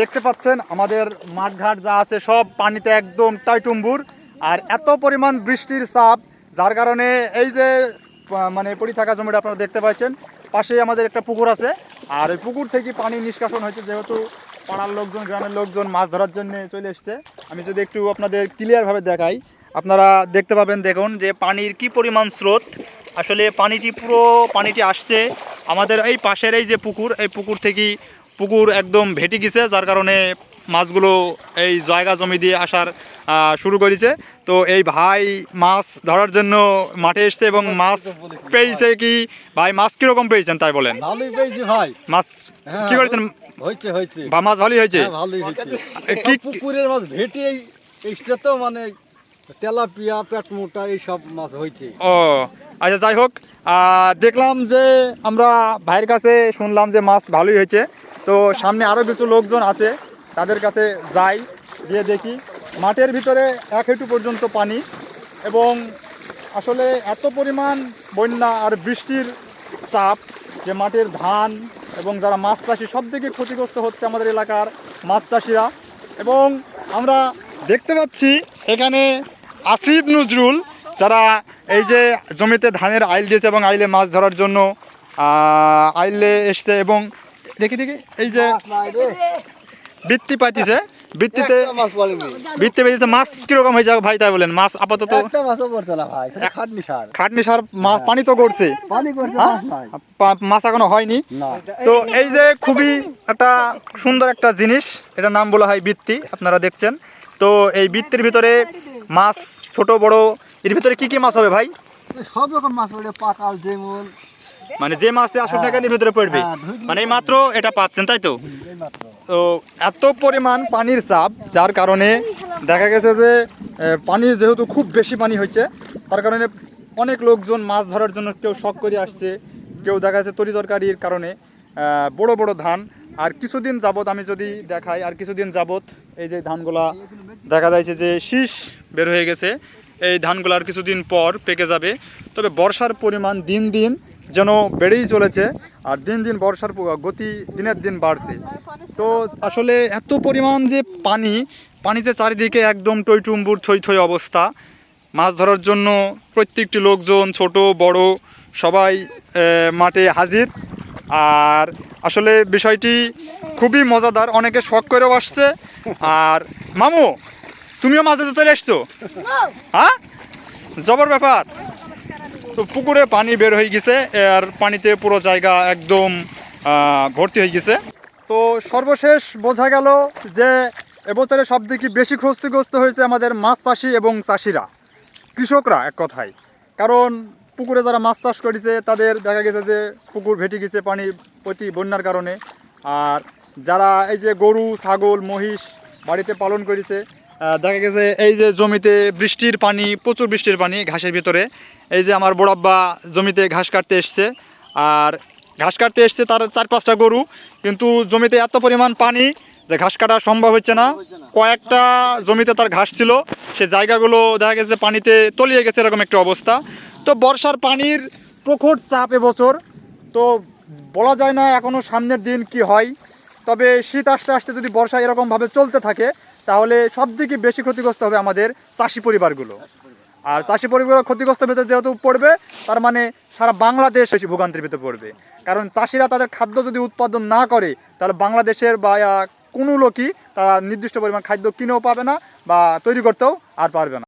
দেখতে পাচ্ছেন, আমাদের মাঠঘাট যা আছে সব পানিতে একদম টয়টুম্বুর আর এত পরিমাণ বৃষ্টির চাপ, যার কারণে এই যে মানে পড়ে থাকা জমিটা আপনারা দেখতে পাচ্ছেন, পাশেই আমাদের একটা পুকুর আছে। আর ওই পুকুর থেকে পানি নিষ্কাশন হয়েছে, যেহেতু পাড়ার লোকজন, গ্রামের লোকজন মাছ ধরার জন্য চলে এসছে। আমি যদি একটু আপনাদের ক্লিয়ারভাবে দেখাই, আপনারা দেখতে পাবেন, দেখুন যে পানির কি পরিমাণ স্রোত। আসলে পানিটি পুরো, পানিটি আসছে আমাদের এই পাশের এই যে পুকুর, এই পুকুর থেকেই পুকুর একদম ভেটে গেছে যার কারণে মাছগুলো এই জায়গা জমি দিয়ে আসার আহ, শুরু করেছে। তো এই ভাই মাছ ধরার জন্য মাঠে এসছে এবং মাছ পেয়েছে কি? ভাই মাছ কীরকম পেয়েছেন তাই বলেন? ভালোই পেয়েছি ভাই। মাছ হ্যাঁ, কি করেছেন? হয়েছে হয়েছে। বা মাছ ভালোই হয়েছে? হ্যাঁ, ভালোই হয়েছে। কি পুকুরের মাছ ভেটে এসছে তো মানে তেলাপিয়া পেট মোটা এইসব মাছ হয়েছে। ও আচ্ছা যাই হোক আহ, দেখলাম যে আমরা ভাইয়ের কাছে শুনলাম যে মাছ ভালোই হয়েছে। তো সামনে আরও কিছু লোকজন আছে, তাদের কাছে যাই, গিয়ে দেখি। মাঠের ভিতরে এক হেঁটু পর্যন্ত পানি এবং আসলে এত পরিমাণ বন্যা আর বৃষ্টির চাপ যে মাঠের ধান এবং যারা মাছ চাষি, সব থেকে ক্ষতিগ্রস্ত হচ্ছে আমাদের এলাকার মাছ চাষিরা। এবং আমরা দেখতে পাচ্ছি এখানে আসিফ নজরুল, যারা এই যে জমিতে ধানের আইল দিয়েছে এবং আইলে মাছ ধরার জন্য আইলে এসছে এবং দেখি দেখি। এই যে বৃত্তি পাইতেছে। বৃত্তিতে মাছ বৃত্তি পেয়েছে মাছ কীরকম হয়ে যাবে ভাই তাই বলেন। মাছ আপাতত খাটনি সার। খাটনি সার পানি তো করছে হ্যাঁ? মাছ এখনও হয়নি। তো এই যে খুবই একটা সুন্দর একটা জিনিস এটা নাম বলা হয় বৃত্তি আপনারা দেখছেন। তো এই বৃত্তির ভিতরে মাছ ছোট বড় এর ভিতরে কি কি মাছ হবে ভাই? সব রকম মাছ পাকাল যেমন মানে যে মাছে আসুক না কেন ভিতরে পড়বে হ্যাঁ, মানে এই মাত্র এটা পাচ্ছেন তাই তো? তো এত পরিমাণ পানির চাপ যার কারণে দেখা গেছে যে পানি যেহেতু খুব বেশি পানি হচ্ছে তার কারণে অনেক লোকজন মাছ ধরার জন্য কেউ শখ করে আসছে কেউ দেখা যাচ্ছে তরি তরকারির কারণে বড় বড় ধান। আর কিছুদিন যাবত আমি যদি দেখাই আর কিছুদিন যাবত এই যে ধানগুলা দেখা যাচ্ছে যে শীষ বের হয়ে গেছে এই ধানগুলো আর কিছুদিন পর পেকে যাবে। তবে বর্ষার পরিমাণ দিন দিন যেন বেড়েই চলেছে আর দিন দিন বর্ষার গতি দিনের দিন বাড়ছে। তো আসলে এত পরিমাণ যে পানি পানিতে চারিদিকে একদম টইটুম্বুর থই থই অবস্থা। মাছ ধরার জন্য প্রত্যেকটি লোকজন ছোট বড় সবাই মাঠে হাজির। আর আসলে বিষয়টি খুবই মজাদার অনেকে শখ করেও আসছে। আর মামু তুমিও মাছ ধরতে চলে এসছো? হ্যাঁ? জবর ব্যাপার। তো পুকুরে পানি বের হয়ে গেছে, আর পানিতে পুরো জায়গা একদম ভর্তি হয়ে গেছে। তো সর্বশেষ বোঝা গেল যে এবছরে সব থেকে বেশি ক্ষতিগ্রস্ত হয়েছে আমাদের মাছ চাষি এবং চাষিরা, কৃষকরা এক কথায়। কারণ পুকুরে যারা মাছ চাষ করেছে, তাদের দেখা গেছে যে পুকুর ভেটে গেছে পানি প্রতি বন্যার কারণে। আর যারা এই যে গরু, ছাগল, মহিষ বাড়িতে পালন করেছে দেখা গেছে এই যে জমিতে বৃষ্টির পানি, প্রচুর বৃষ্টির পানি ঘাসের ভিতরে। এই যে আমার বড়াব্বা জমিতে ঘাস কাটতে এসছে, আর ঘাস কাটতে এসছে তার চার পাঁচটা গরু, কিন্তু জমিতে এত পরিমাণ পানি যে ঘাস কাটা সম্ভব হচ্ছে না। কয়েকটা জমিতে তার ঘাস ছিল, সে জায়গাগুলো দেখা গেছে পানিতে তলিয়ে গেছে এরকম একটা অবস্থা। তো বর্ষার পানির প্রখর চাপ এবছর, তো বলা যায় না এখনও সামনের দিন কি হয়, তবে শীত আসতে আসতে যদি বর্ষা এরকমভাবে চলতে থাকে তাহলে সব থেকে বেশি ক্ষতিগ্রস্ত হবে আমাদের চাষি পরিবারগুলো। আর চাষি পরিবার ক্ষতিগ্রস্ত ভেতরে যেহেতু পড়বে, তার মানে সারা বাংলাদেশ বেশি ভোগান্তির ভেতরে পড়বে। কারণ চাষিরা তাদের খাদ্য যদি উৎপাদন না করে, তাহলে বাংলাদেশের বা কোনো লোকই তারা নির্দিষ্ট পরিমাণ খাদ্য কিনেও পাবে না বা তৈরি করতেও আর পারবে না।